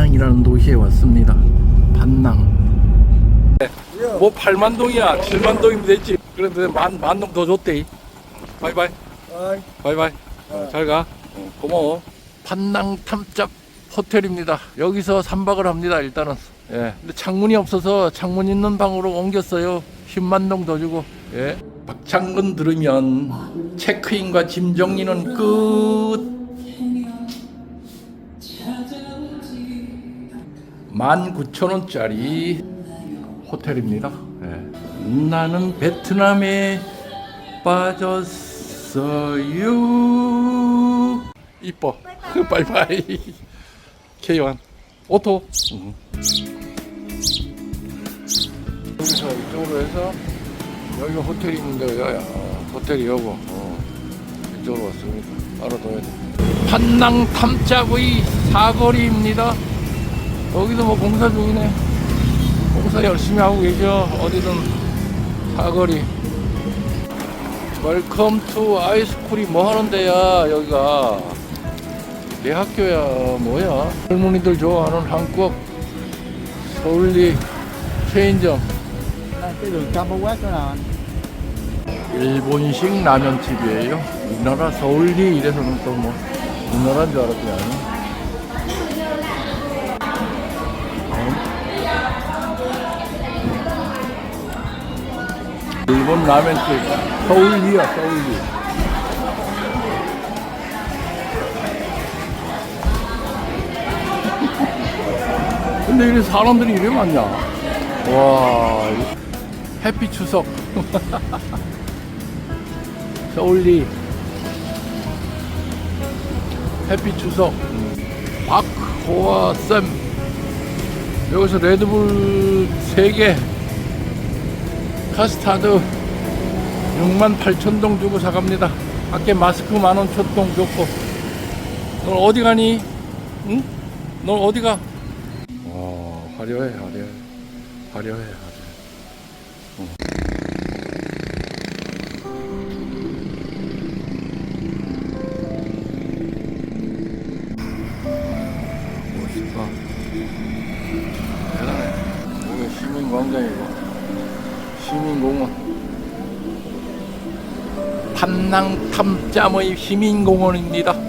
반낭이라는 도시에 왔습니다. 반낭. 뭐 8만 동이야, 7만 동이면 됐지. 그런데 만, 만동 더 줬대. 바이바이. 바이바이. 어, 잘 가. 어, 고마워. 반낭 탐짭 호텔입니다. 여기서 3박을 합니다. 일단은. 예. 근데 창문이 없어서 창문 있는 방으로 옮겼어요. 10만 동 더 주고. 예. 박창근 들으면 체크인과 짐 정리는 끝. 19,000원짜리 호텔입니다. 예. 나는 베트남에 빠졌어요. 이뻐. 바이바이. K1. 오토. 응. 여기서 이쪽으로 해서 여기 호텔이 있는데 야, 야, 호텔이 여고 어, 이쪽으로 왔습니다. 알아둬야 돼. 판낭 탐짝의 사거리입니다. 여기도 뭐 공사 중이네. 공사 열심히 하고 계셔. 어디든 사거리. 웰컴 투 아이스쿨이 뭐 하는 데야 여기가 내 학교야 뭐야 할머니들 좋아하는 한국 서울리 체인점 일본식 라면집이에요 우리나라 서울리 이래서는 또 뭐 우리나라인 줄 알았더니 일본 라면집 서울리야 서울리. 근데 이래 사람들이 이래 많냐? 와 해피 추석. 서울리. 해피 추석. 박호아 쌤. 여기서 레드불 3개 카스타드 6만 8천 동 주고 사갑니다 밖에 마스크 만원 초동 줬고 넌 어디 가니? 응? 넌 어디 가? 와 화려해 화려해 화려해 판낭탐짬의 시민공원입니다.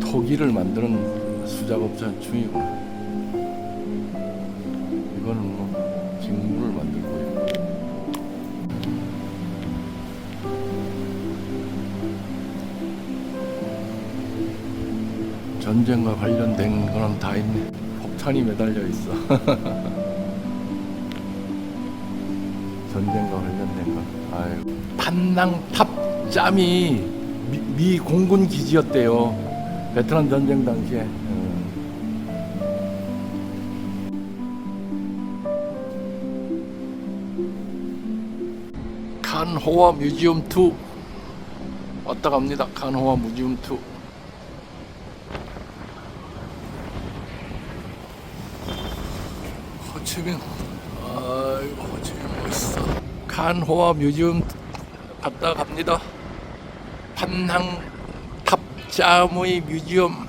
토기를 만드는 수작업자 중이고 이거는 뭐 직물을 만들 거예요. 전쟁과 관련된 거는 다 있네. 폭탄이 매달려 있어. 전쟁과 관련된 거. 아유. 판낭 탑 짬이 미, 미 공군 기지였대요. 베트남 전쟁 당시에. 음. 칸호아 뮤지엄 2 왔다 갑니다. 칸호아 뮤지엄 2. 호치민 아이고 호치민 멋있어 칸호아 뮤지엄 갔다 갑니다 판낭 탑짬의 뮤지엄.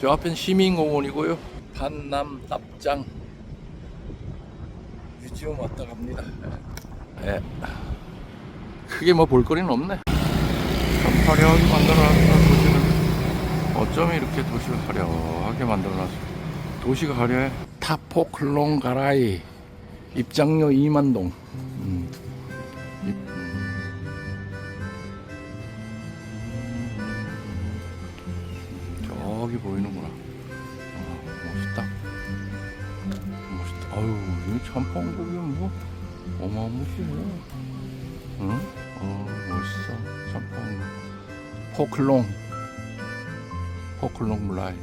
저 앞엔 시민공원이고요. 판남 납장. 뮤지엄 왔다 갑니다. 예. 크게 뭐 볼거리는 없네. 참 화려하게 만들어놨다 도시는 어쩜 이렇게 도시를 화려하게 만들어놨어? 도시가 화려해? 타포클롱 가라이. 입장료 2만동 저기 보이는구나. 아, 멋있다. 멋있다. 아유 이 참판국이 뭐. 어마무시해 응? 어 멋있어 참판국 포클롱. 포클롱 물라이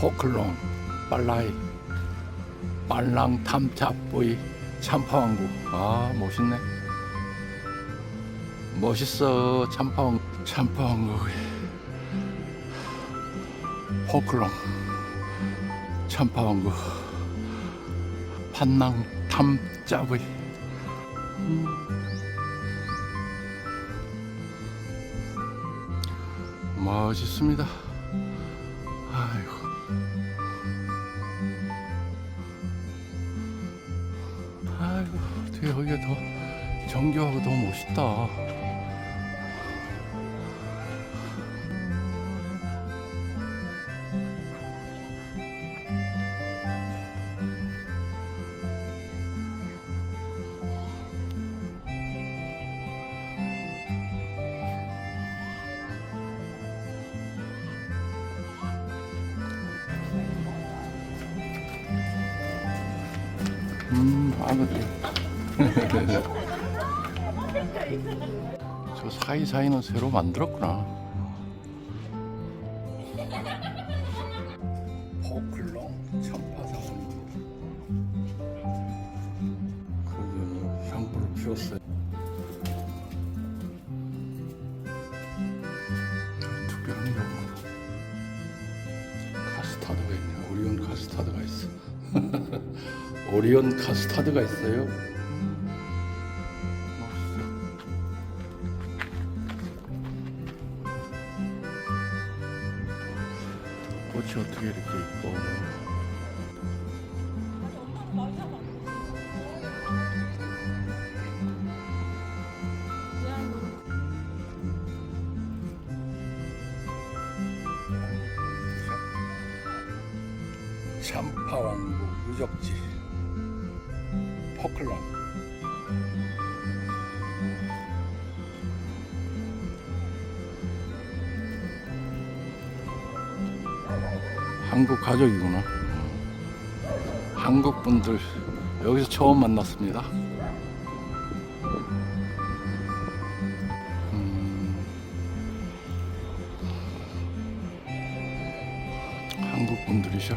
포클롱 빨라이. 빨랑 탐잡의 참파왕국. 아 멋있네 멋있어 참파왕 참파왕국의 포클롱 참파왕국. 판낭 탐잡의 멋있습니다. 정교하고 더 멋있다. 저 사이사이는 새로 만들었구나. 포클롱 참파사원. 거기 향불을 피웠어요. 특별한 경우 카스타드가 있네. 오리온 카스타드가 있어. 오리온 카스타드가 있어요. 이 어떻게 이렇게 이뻐? 참파왕국 유적지 포클랑 한국 가족이구나. 한국 분들 여기서 처음 만났습니다. 음, 한국 분들이셔.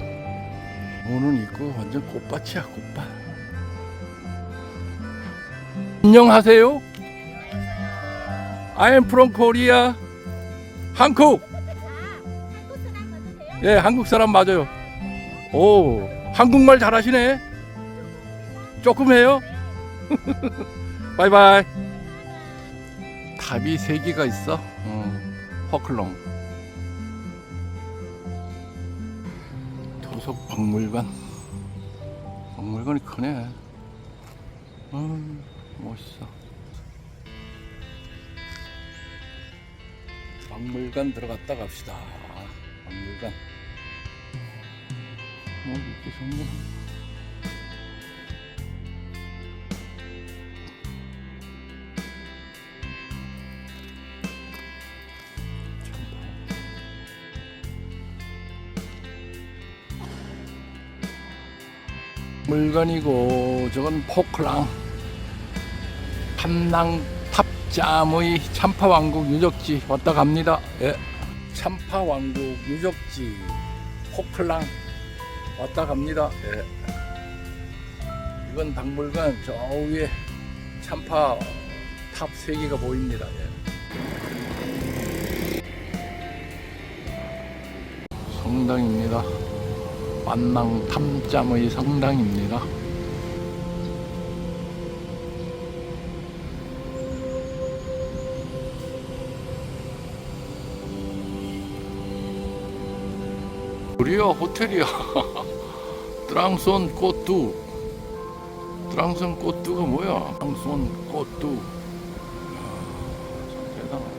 오늘 입고 완전 꽃밭이야 꽃밭. 안녕하세요. I am from Korea 한국 예 한국 사람 맞아요. 오 한국말 잘하시네. 조금 해요? 바이바이. 탑이 세 개가 있어? 어, 퍼클롱 도속 박물관. 박물관이 크네. 음, 멋있어. 박물관 들어갔다 갑시다 박물관 어, 이렇게 좋네 물건이고 저건 포클랑 한낭 탑잠의 참파왕국 유적지 왔다 갑니다. 예. 참파 왕국 유적지 포클랑 왔다 갑니다. 예. 이건 박물관 저 위에 참파 탑세 개가 보입니다. 예. 성당입니다. 만낭 탐잠의 성당입니다. 우리야 호텔이야. 트랑손 꽃두. 트랑손 꽃두가 뭐야? 트랑손 꽃두. 대단하다.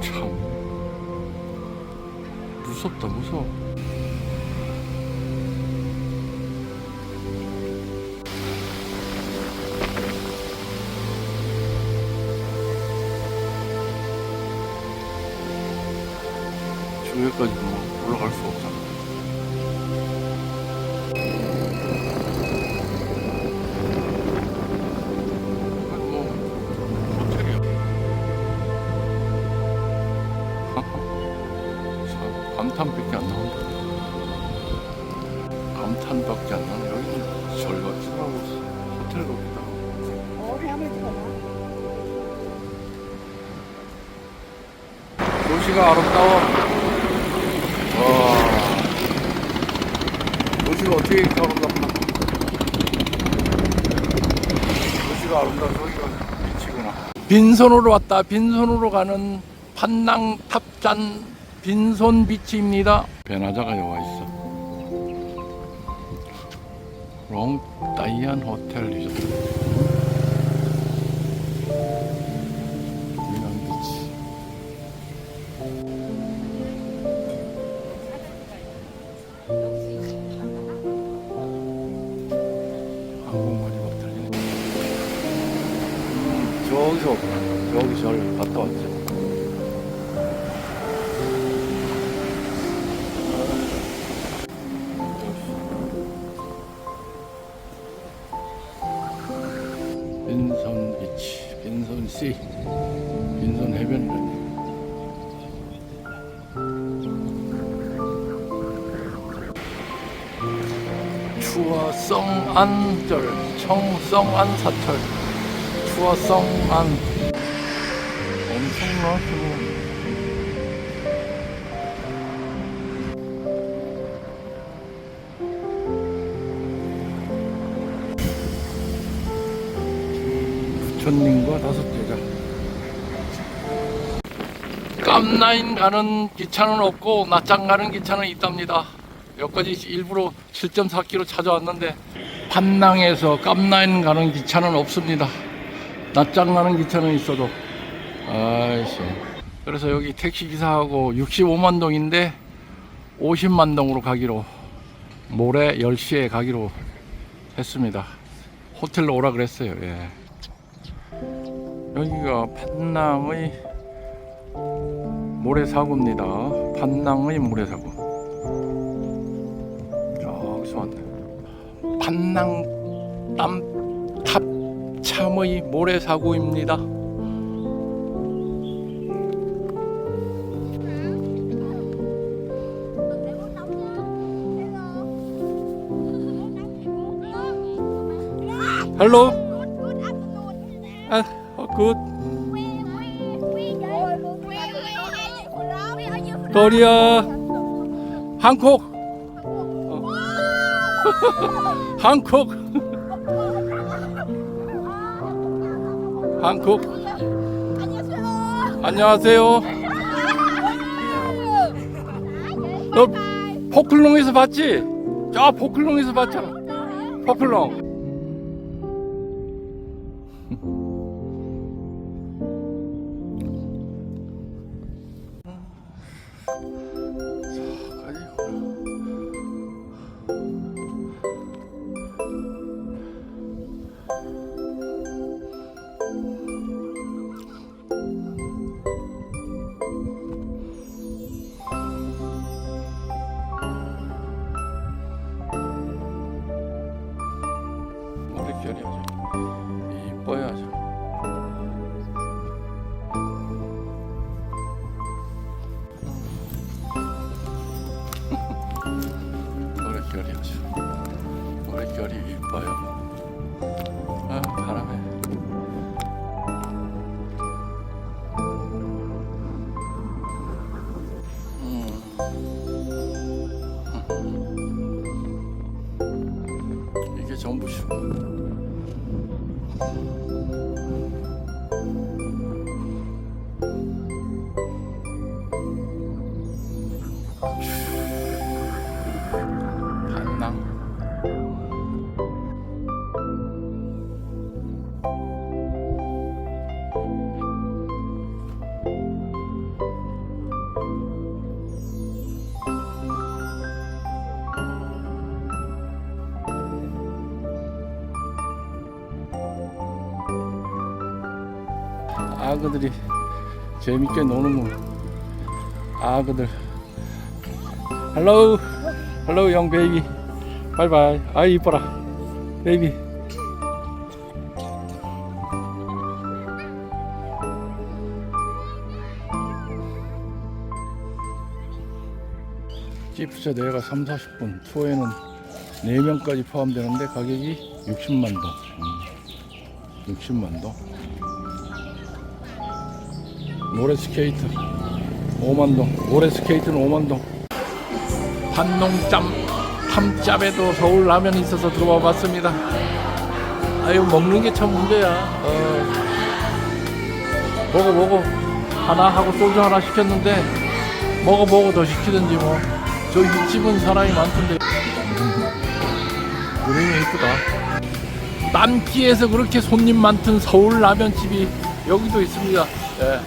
참 무섭다 무서워 감탄밖에 안 나온다. 감탄밖에 안 나네. 여기는 절 같기도 하고 호텔 하고. 어디 한번 찍어봐. 도시가 아름다워. 와. 도시가 어떻게 이렇게 아름답나? 도시가 아름다워. 저기가. 빈손으로 왔다. 빈손으로 가는 판낭 탑잔 빈손 비치입니다. 베나자가 여와 있어. 롱 다이안 호텔 리조트. 미남 비치. 한국말이 막 들리네. 음, 저기서 저기 절 갔다 왔죠. 추어성안절 청성안사철 추어성안. 엄청나 지금 부처님과 다섯 제자. 깜라인 가는 기차는 없고 낮장 가는 기차는 있답니다. 여기까지 일부러 7.4km 찾아왔는데 판낭에서 깜라인 가는 기차는 없습니다. 낮장 가는 기차는 있어도 아이씨. 그래서 여기 택시 기사하고 65만 동인데 50만 동으로 가기로 모레 10시에 가기로 했습니다. 호텔로 오라 그랬어요. 예. 여기가 판낭의 모래사고입니다. 판낭의 모래사고. 판낭 땀 탑참의 모래사고입니다. 헬로. 아, 어, 굿. 거리야. 한콕. 어. 한콕. 한콕. 안녕하세요. 너 포클롱에서 봤지? 저 포클롱에서 봤잖아. 포클롱. 음. 아그들이 재밌게 노는군 아그들. Hello, young baby. Bye bye. 아 이뻐라. 베이비. 지프차 내가 3, 40분, 투어에는 4명까지 포함되는데 가격이 60만 동. 음, 60만 동. 모래 스케이트 5만 동. 모래 스케이트는 5만 동. 한농짬 탐짭에도 서울 라면이 있어서 들어와 봤습니다. 아유 먹는 게 참 문제야. 어. 먹어 먹어 하나 하고 소주 하나 시켰는데 먹어 먹어 더 시키든지 뭐. 저이 집은 사람이 많던데. 그림이 이쁘다. 딴기에서 그렇게 손님 많던 서울 라면집이 여기도 있습니다. 예.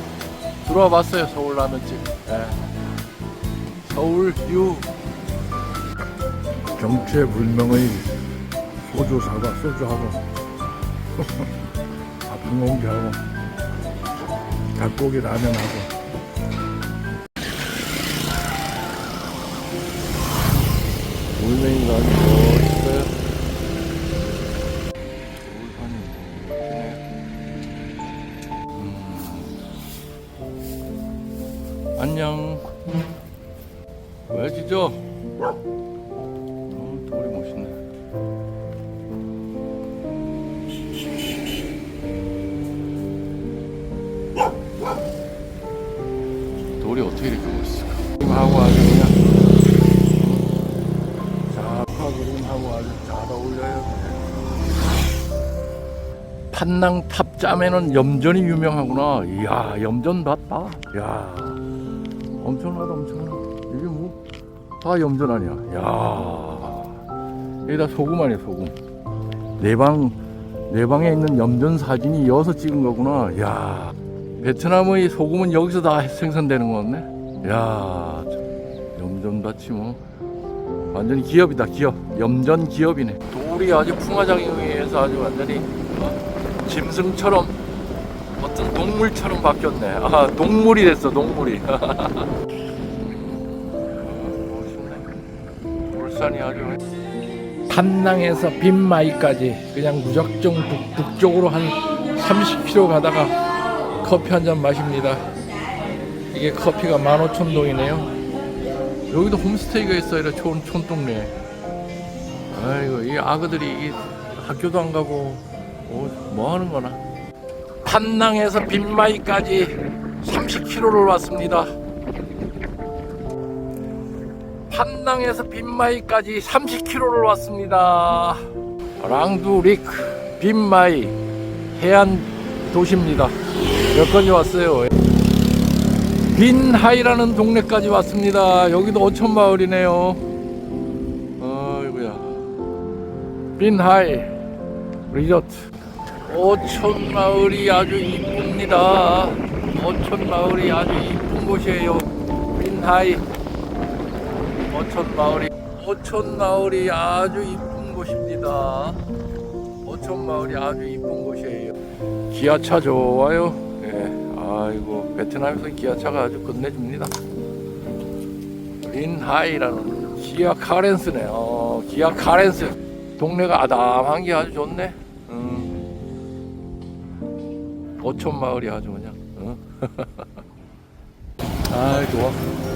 들어와 봤어요 서울 라면집. 예. 서울 유 정체 불명의 소주 사과 소주하고 아픈 공기하고 닭고기 라면하고 물맹이가 아주 멋 안녕 왜 짖어 어, 돌이 멋있네. 돌이 어떻게 이렇게 멋있을까? 그림하고 아주 그냥 작화 그림하고 아주 잘 어울려요. 판낭 탑 짬에는 염전이 유명하구나. 이야, 염전 봤다. 이야, 엄청나다, 엄청나. 이게 뭐, 다 염전 아니야. 야 여기다 소금 아니야, 소금. 내 방, 내 방에 있는 염전 사진이 이어서 찍은 거구나. 야 베트남의 소금은 여기서 다 생산되는 거같네. 야 염전 밭이 뭐. 완전히 기업이다, 기업. 염전 기업이네. 돌이 아주 풍화작용에 의해서 아주 완전히 어, 짐승처럼 어떤 동물처럼 바뀌었네. 아, 동물이 됐어, 동물이. 울산이 아주 한낭에서 빈마이까지 그냥 무작정 북, 북쪽으로 한 30km 가다가 커피 한 잔 마십니다. 이게 커피가 15,000동이네요. 여기도 홈스테이가 있어요. 이런 촌, 촌동네. 아이고, 이 아그들이 이 학교도 안 가고 어, 뭐 하는 거나. 한낭에서 빈마이까지 30km를 왔습니다. 판낭에서 빈마이까지 30km를 왔습니다. 랑두릭 빈마이 해안 도시입니다. 여기까지 왔어요. 빈하이라는 동네까지 왔습니다. 여기도 어촌 마을이네요. 아이고야. 빈하이 리조트. 어촌 마을이 아주 이쁩니다. 어촌 마을이 아주 이쁜 곳이에요. 빈하이. 어촌 마을이 어촌 마을이 아주 이쁜 곳입니다. 어촌 마을이 아주 이쁜 곳이에요. 기아차 좋아요. 예, 아이고 베트남에서 기아차가 아주 끝내줍니다. 린하이라는 기아 카렌스네. 어, 기아 카렌스 동네가 아담한 게 아주 좋네. 음. 어촌 마을이 아주 그냥. 어? 아 좋아.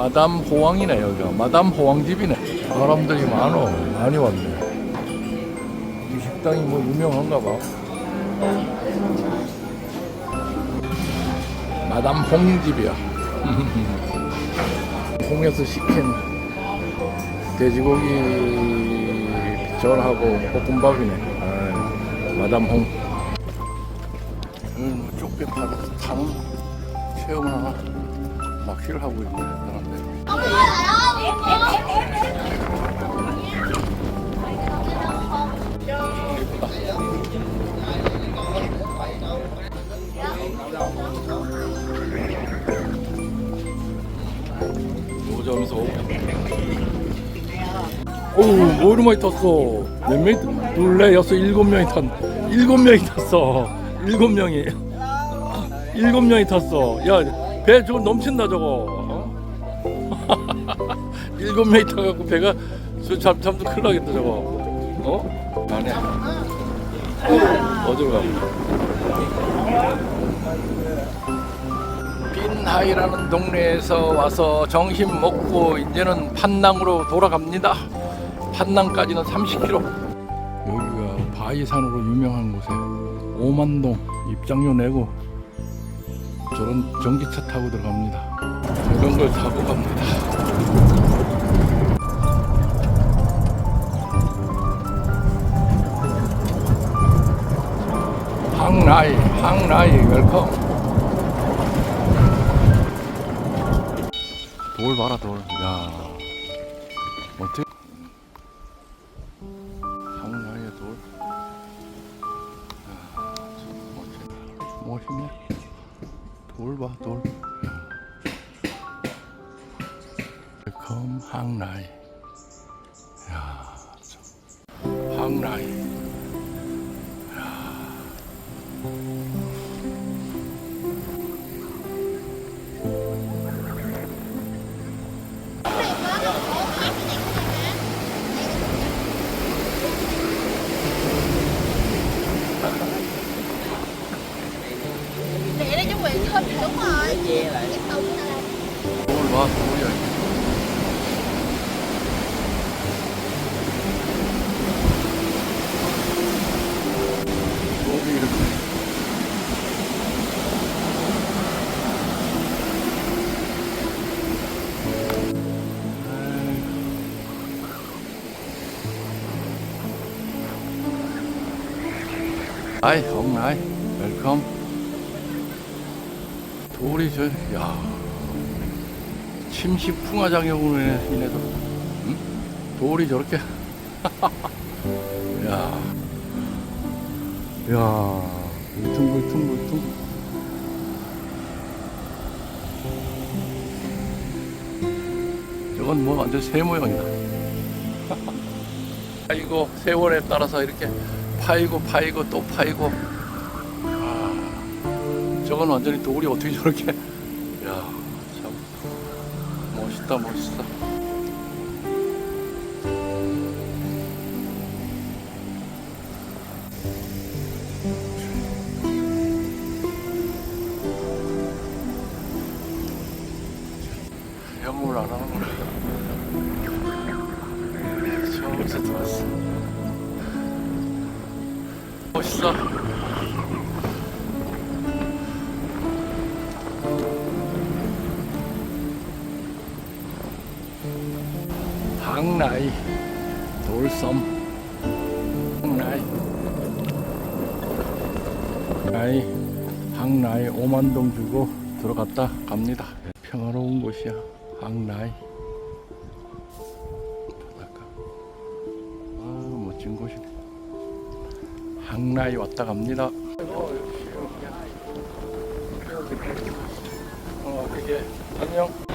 마담 호황이네 여기가 마담 호황집이네. 사람들이 많어. 많이 왔네. 이 식당이 뭐 유명한가 봐. 마담 홍집이야. 홍에서 시킨 돼지고기 전하고 볶음밥이네. 마담 홍. 음, 뭐 쪽배 타는 체험을 하나 낚시를 하고 있네 노점에서 어우 뭐 이리 많이 탔어? 몇 명이 탔- 둘레 여섯 일곱 명이 탔 일곱 명이 탔어. 일곱 명이. 일곱 명이 탔어. 야 배 저거 넘친다 저거. 어? 일곱 명이 타갖고 배가 저 잠, 잠도 큰일 나겠다 저거. 어? 안 해. 어디로 가? 빈하이라는 동네에서 와서 점심 먹고 이제는 판낭으로 돌아갑니다. 판낭까지는 30km. 여기가 바위산으로 유명한 곳에 오만동 입장료 내고 저런 전기차 타고 들어갑니다. 이런 걸 타고 갑니다. 돌 봐라, 아이, 홈라이, 웰컴. 돌이 저, 야. 침식 풍화작용으로 인해- 인해서 응? 돌이 저렇게 야, 야, 울퉁불퉁불퉁. 저건 뭐 완전 새 모양이다. 파이고 세월에 따라서 이렇게 파이고 파이고 또 파이고. 아, 저건 완전히 돌이 어떻게 저렇게? 야, 참. 멋있다 멋있어 항라이. 돌섬 항라이. 항라이. 항라이 5만동 주고 들어갔다 갑니다. 평화로운 곳이야. 항라이. 바닷가 아 멋진 곳이네. 항라이 왔다 갑니다. 어 그게 안녕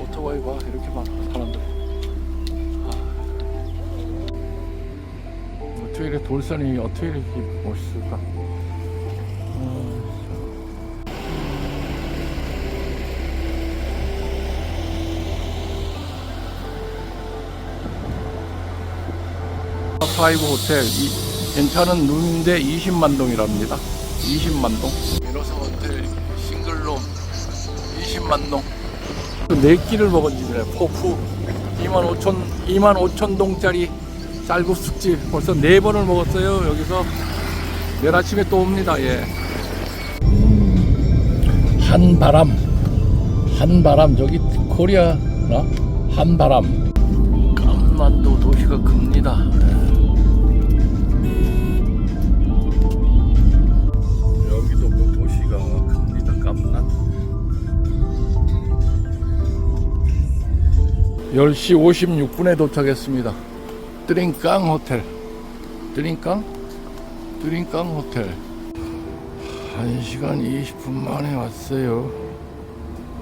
오토바이 봐 이렇게 많아 사람들. 아. 어떻게 이렇게 돌산이 어떻게 이렇게 멋있을까? 파이브 호텔 이, 괜찮은 룸인데 20만 동이랍니다. 20만 동 미로사 호텔 싱글룸 20만 동. 네 끼를 먹은 집이래. 포프 2만 5천 2만 5천 동짜리 쌀국수집 벌써 네 번을 먹었어요. 여기서 내일 아침에 또 옵니다. 예. 한바람 한바람 저기 코리아나 한바람 감만도 도시가 큽니다. 10시 56분에 도착했습니다. 드링깡 호텔. 드링깡? 드링깡 호텔. 1시간 20분 만에 왔어요.